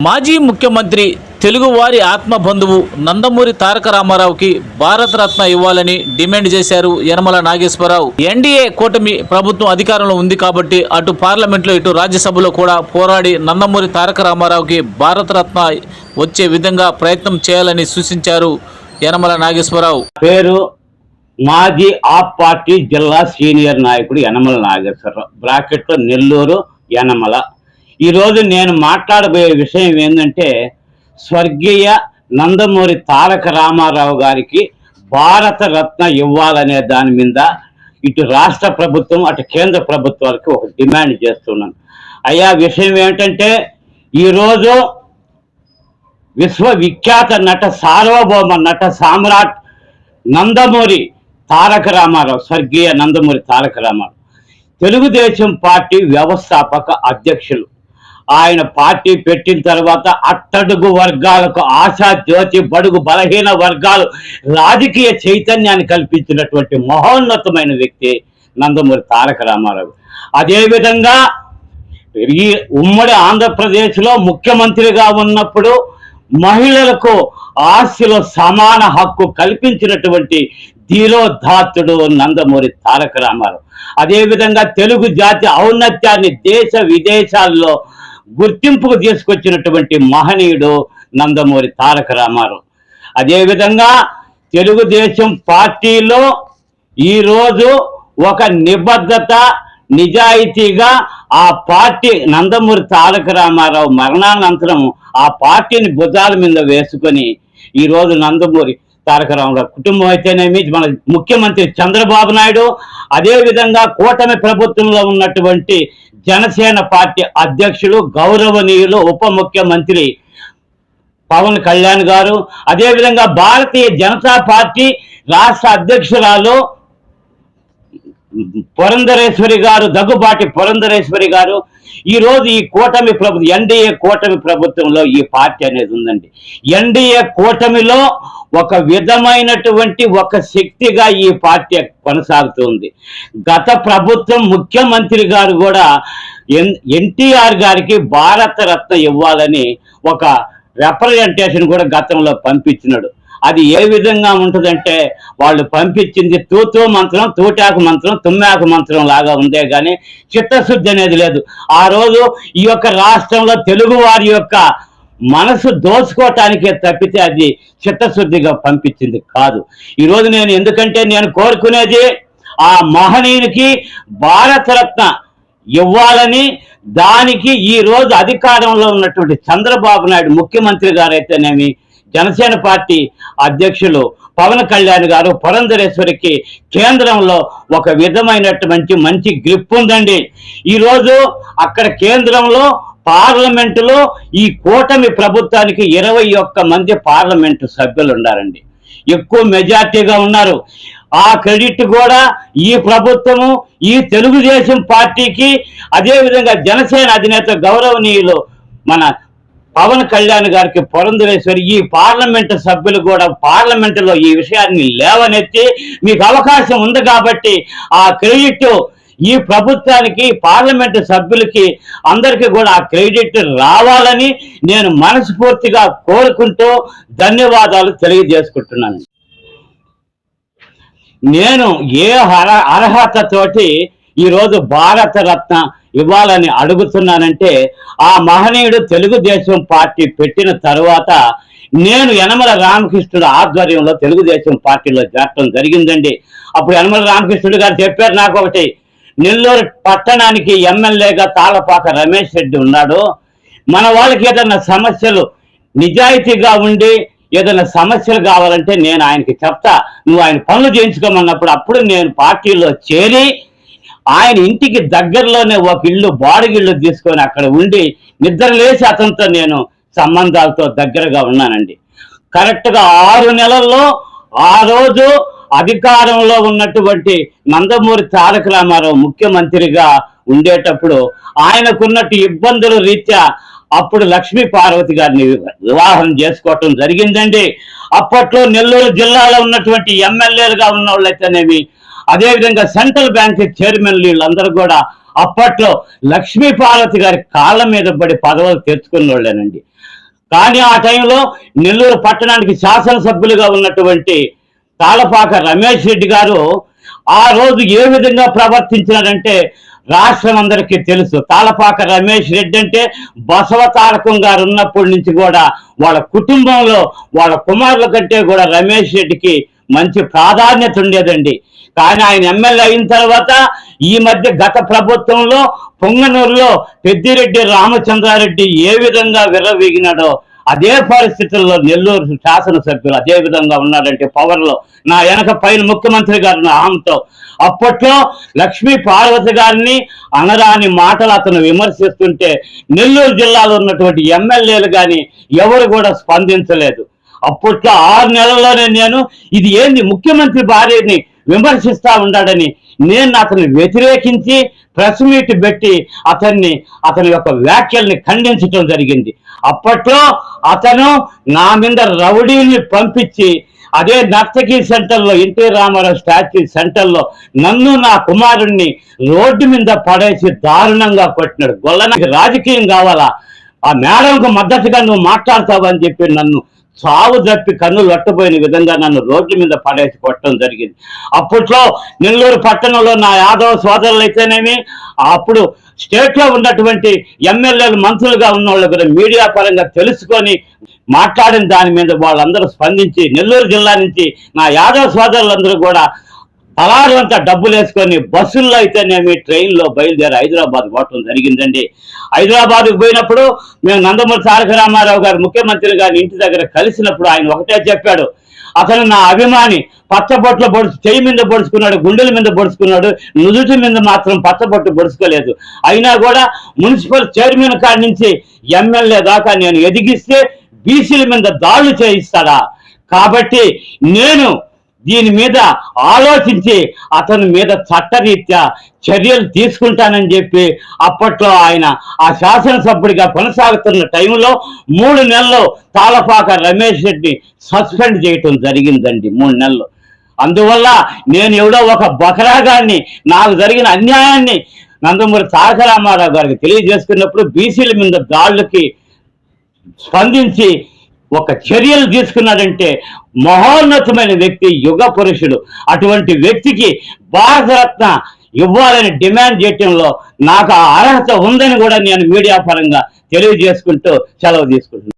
మాజీ ముఖ్యమంత్రి తెలుగువారి ఆత్మ బంధువు నందమూరి తారక రామారావుకి భారతరత్న ఇవ్వాలని డిమాండ్ చేశారు యనమల నాగేశ్వరరావు. ఎన్డీఏ కూటమి ప్రభుత్వం అధికారంలో ఉంది కాబట్టి అటు పార్లమెంట్లో ఇటు రాజ్యసభలో కూడా పోరాడి నందమూరి తారక రామారావుకి భారతరత్న వచ్చే విధంగా ప్రయత్నం చేయాలని సూచించారు యనమల నాగేశ్వరరావు. పేరు మాజీ ఆప్ పార్టీ జిల్లా సీనియర్ నాయకుడు యనమల నాగేశ్వరరావు. బ్రాకెట్లో నెల్లూరు యనమల. ఈరోజు నేను మాట్లాడబోయే విషయం ఏంటంటే స్వర్గీయ నందమూరి తారక రామారావు గారికి భారత రత్న ఇవ్వాలనే దాని మీద ఇటు రాష్ట్ర ప్రభుత్వం అటు కేంద్ర ప్రభుత్వాలకు ఒక డిమాండ్ చేస్తున్నాను. అయ్యా విషయం ఏమిటంటే ఈరోజు విశ్వవిఖ్యాత నట సార్వభౌమ నట సామ్రాట్ నందమూరి తారక రామారావు స్వర్గీయ నందమూరి తారక రామారావు. తెలుగుదేశం పార్టీ వ్యవస్థాపక అధ్యక్షులు. ఆయన పార్టీ పెట్టిన తర్వాత అట్టడుగు వర్గాలకు ఆశా జ్యోతి బడుగు బలహీన వర్గాలు రాజకీయ చైతన్యాన్ని కల్పించినటువంటి మహోన్నతమైన వ్యక్తి నందమూరి తారక రామారావు. అదేవిధంగా ఈ ఉమ్మడి ఆంధ్రప్రదేశ్లో ముఖ్యమంత్రిగా ఉన్నప్పుడు మహిళలకు ఆస్తిలో సమాన హక్కు కల్పించినటువంటి ధీరోధాత్తుడు నందమూరి తారక రామారావు. అదేవిధంగా తెలుగు జాతి ఔన్నత్యాన్ని దేశ విదేశాల్లో గుర్తింపుకు తీసుకొచ్చినటువంటి మహనీయుడు నందమూరి తారక రామారావు. అదేవిధంగా తెలుగుదేశం పార్టీలో ఈరోజు ఒక నిబద్ధత నిజాయితీగా ఆ పార్టీ నందమూరి తారక రామారావు మరణానంతరం ఆ పార్టీని భుజాల మీద వేసుకొని ఈరోజు నందమూరి తారక రామారావు కుటుంబం అయితేనేమి మన ముఖ్యమంత్రి చంద్రబాబు నాయుడు అదేవిధంగా కూటమి ప్రభుత్వంలో ఉన్నటువంటి జనసేన పార్టీ అధ్యక్షులు గౌరవనీయులు ఉప ముఖ్యమంత్రి పవన్ కళ్యాణ్ గారు అదేవిధంగా భారతీయ జనతా పార్టీ రాష్ట్ర అధ్యక్షురాలు పురంధరేశ్వరి గారు దగ్గుబాటి పురంధరేశ్వరి గారు ఈరోజు ఈ కూటమి ప్రభుత్వం ఎన్డీఏ కూటమి ప్రభుత్వంలో ఈ పార్టీ అనేది ఉందండి. ఎన్డీఏ కూటమిలో ఒక విధమైనటువంటి ఒక శక్తిగా ఈ పార్టీ కొనసాగుతుంది గత ప్రభుత్వం ముఖ్యమంత్రి గారు కూడా ఎన్ ఎన్టీఆర్ గారికి భారత రత్న ఇవ్వాలని ఒక రిప్రజెంటేషన్ కూడా గతంలో పంపించినాడు. అది ఏ విధంగా ఉంటుందంటే వాళ్ళు పంపించింది తూతూ మంత్రం తూటాకు మంత్రం తుమ్మాకు మంత్రం లాగా ఉందే కానీ చిత్తశుద్ధి అనేది లేదు. ఆ రోజు ఈ యొక్క రాష్ట్రంలో తెలుగు వారి యొక్క మనసు దోచుకోవటానికే తప్పితే అది చిత్తశుద్ధిగా పంపించింది కాదు. ఈరోజు నేను ఎందుకంటే నేను కోరుకునేది ఆ మహనీయునికి భారతరత్న ఇవ్వాలని దానికి ఈ రోజు అధికారంలో ఉన్నటువంటి చంద్రబాబు నాయుడు ముఖ్యమంత్రి గారైతేనేమి జనసేన పార్టీ అధ్యక్షులు పవన్ కళ్యాణ్ గారు పురంధరేశ్వరికి కేంద్రంలో ఒక విధమైనటువంటి మంచి గ్రిప్ ఉందండి. ఈరోజు అక్కడ కేంద్రంలో పార్లమెంటులో ఈ కూటమి ప్రభుత్వానికి ఇరవై ఒక్క మంది పార్లమెంటు సభ్యులు ఉన్నారండి ఎక్కువ మెజార్టీగా ఉన్నారు. ఆ క్రెడిట్ కూడా ఈ ప్రభుత్వము ఈ తెలుగుదేశం పార్టీకి అదేవిధంగా జనసేన అధినేత గౌరవనీయులు మన పవన్ కళ్యాణ్ గారికి పురంధరేశ్వరి ఈ పార్లమెంటు సభ్యులు కూడా పార్లమెంటులో ఈ విషయాన్ని లేవనెత్తి మీకు అవకాశం ఉంది కాబట్టి ఆ క్రెడిట్ ఈ ప్రభుత్వానికి పార్లమెంటు సభ్యులకి అందరికీ కూడా ఆ క్రెడిట్ రావాలని నేను మనస్ఫూర్తిగా కోరుకుంటూ ధన్యవాదాలు తెలియజేసుకుంటున్నాను. నేను ఏ అర అర్హతతోటి ఈరోజు భారత రత్న ఇవ్వాలని అడుగుతున్నానంటే ఆ మహనీయుడు తెలుగుదేశం పార్టీ పెట్టిన తరువాత నేను యనమల రామకృష్ణుడు ఆధ్వర్యంలో తెలుగుదేశం పార్టీలో చేరటం జరిగిందండి. అప్పుడు యనమల రామకృష్ణుడు గారు చెప్పారు నాకు ఒకటి నెల్లూరు పట్టణానికి ఎమ్మెల్యేగా తాళపాక రమేష్ రెడ్డి ఉన్నాడు. మన వాళ్ళకి ఏదైనా సమస్యలు నిజాయితీగా ఉండి ఏదైనా సమస్యలు కావాలంటే నేను ఆయనకి చెప్తా. నువ్వు ఆయన పనులు చేయించుకోమన్నప్పుడు అప్పుడు నేను పార్టీలో చేరి ఆయన ఇంటికి దగ్గరలోనే ఒక ఇల్లు బాడిగిళ్ళు తీసుకొని అక్కడ ఉండి నిద్ర లేచి అతనితో నేను సంబంధాలతో దగ్గరగా ఉన్నానండి. కరెక్ట్గా ఆరు నెలల్లో ఆ రోజు అధికారంలో ఉన్నటువంటి నందమూరి తారక రామారావు ముఖ్యమంత్రిగా ఉండేటప్పుడు ఆయనకున్నట్టు ఇబ్బందుల రీత్యా అప్పుడు లక్ష్మీ పార్వతి గారిని వివాహం చేసుకోవటం జరిగిందండి. అప్పట్లో నెల్లూరు జిల్లాలో ఉన్నటువంటి ఎమ్మెల్యేలుగా ఉన్న వాళ్ళైతేనేమి అదేవిధంగా సెంట్రల్ బ్యాంక్ చైర్మన్ వీళ్ళందరూ కూడా అప్పట్లో లక్ష్మీ పార్వతి గారి కాళ్ళ మీద పడి పదవులు తెచ్చుకున్న వాళ్ళేనండి కానీ ఆ టైంలో నెల్లూరు పట్టణానికి శాసనసభ్యులుగా ఉన్నటువంటి తాళపాక రమేష్ రెడ్డి గారు ఆ రోజు ఏ విధంగా ప్రవర్తించినారంటే రాష్ట్రం అందరికీ తెలుసు. తాళపాక రమేష్ రెడ్డి అంటే బసవ తారకం గారు ఉన్నప్పటి నుంచి కూడా వాళ్ళ కుటుంబంలో వాళ్ళ కుమారుల కంటే కూడా రమేష్ రెడ్డికి మంచి ప్రాధాన్యత ఉండేదండి. కానీ ఆయన ఎమ్మెల్యే అయిన తర్వాత ఈ మధ్య గత ప్రభుత్వంలో పొంగనూరులో పెద్దిరెడ్డి రామచంద్రారెడ్డి ఏ విధంగా విర్రవీగినాడో అదే పరిస్థితుల్లో నెల్లూరు శాసనసభ్యులు అదే విధంగా ఉన్నారంటే పవర్లో నా వెనక పైన ముఖ్యమంత్రి గారు నా ఆమెతో. అప్పట్లో లక్ష్మీ పార్వతి గారిని అనరాని మాటలు అతను విమర్శిస్తుంటే నెల్లూరు జిల్లాలో ఉన్నటువంటి ఎమ్మెల్యేలు కానీ ఎవరు కూడా స్పందించలేదు. అప్పట్లో ఆరు నెలల్లోనే నేను ఇది ఏంది? ముఖ్యమంత్రి భార్యని విమర్శిస్తా ఉన్నాడని నేను అతన్ని వ్యతిరేకించి ప్రెస్ మీట్ పెట్టి అతన్ని అతని యొక్క వ్యాఖ్యల్ని ఖండించడం జరిగింది. అప్పట్లో అతను నా మీద రౌడీని పంపించి అదే నర్తకి సెంటర్లో ఎన్టీ రామారావు స్టాచ్యూ సెంటర్లో నన్ను నా కుమారుణ్ణి రోడ్డు మీద పడేసి దారుణంగా కొట్టినాడు. గొల్లనకి రాజకీయం కావాలా? ఆ మేడంకు మద్దతుగా నువ్వు మాట్లాడతావని చెప్పి నన్ను చావు తప్పి కన్నులు లట్టపోయిన విధంగా నన్ను రోడ్ల మీద పడేసి కొట్టడం జరిగింది. అప్పట్లో నెల్లూరు పట్టణంలో నా యాదవ సోదరులు అయితేనేమి అప్పుడు స్టేట్లో ఉన్నటువంటి ఎమ్మెల్యేలు మంత్రులుగా ఉన్న వాళ్ళు కూడా మీడియా పరంగా తెలుసుకొని మాట్లాడిన దాని మీద వాళ్ళందరూ స్పందించి నెల్లూరు జిల్లా నుంచి నా యాదవ సోదరులందరూ కూడా తలారు అంతా డబ్బులు వేసుకొని బస్సుల్లో అయితేనేమి ట్రైన్లో బయలుదేరి హైదరాబాద్ పోవటం జరిగిందండి. హైదరాబాద్కు పోయినప్పుడు మేము నందమూరి తారక రామారావు గారు ముఖ్యమంత్రి గారిని ఇంటి దగ్గర కలిసినప్పుడు ఆయన ఒకటే చెప్పాడు. అతను నా అభిమాని పచ్చబొట్లు పొడుచు చెయ్యి మీద పొడుచుకున్నాడు గుండెల మీద పొడుచుకున్నాడు నుదుటి మీద మాత్రం పచ్చబొట్టు పొడుచుకోలేదు. అయినా కూడా మున్సిపల్ చైర్మన్ కాడి నుంచి ఎమ్మెల్యే దాకా నేను ఎదిగిస్తే బీసీల మీద దాడులు చేయిస్తాడా? కాబట్టి నేను దీని మీద ఆలోచించి అతని మీద చట్టరీత్యా చర్యలు తీసుకుంటానని చెప్పి అప్పట్లో ఆయన ఆ శాసనసభ్యుడిగా కొనసాగుతున్న టైంలో మూడు నెలలు తాళపాక రమేష్ రెడ్డి సస్పెండ్ చేయటం జరిగిందండి మూడు నెలలు. అందువల్ల నేను ఎవడో ఒక బకరాగాన్ని నాకు జరిగిన అన్యాయాన్ని నందమూరి తారక రామారావు గారికి తెలియజేసుకున్నప్పుడు బీసీల మీద దాడులకి స్పందించి ఒక చర్యలు తీసుకున్నాడంటే మహోన్నతమైన వ్యక్తి యుగ పురుషుడు. అటువంటి వ్యక్తికి భారతరత్న ఇవ్వాలని డిమాండ్ చేయటంలో నాకు ఆ అర్హత ఉందని కూడా నేను మీడియా పరంగా తెలియజేసుకుంటూ సెలవు తీసుకుంటున్నాను.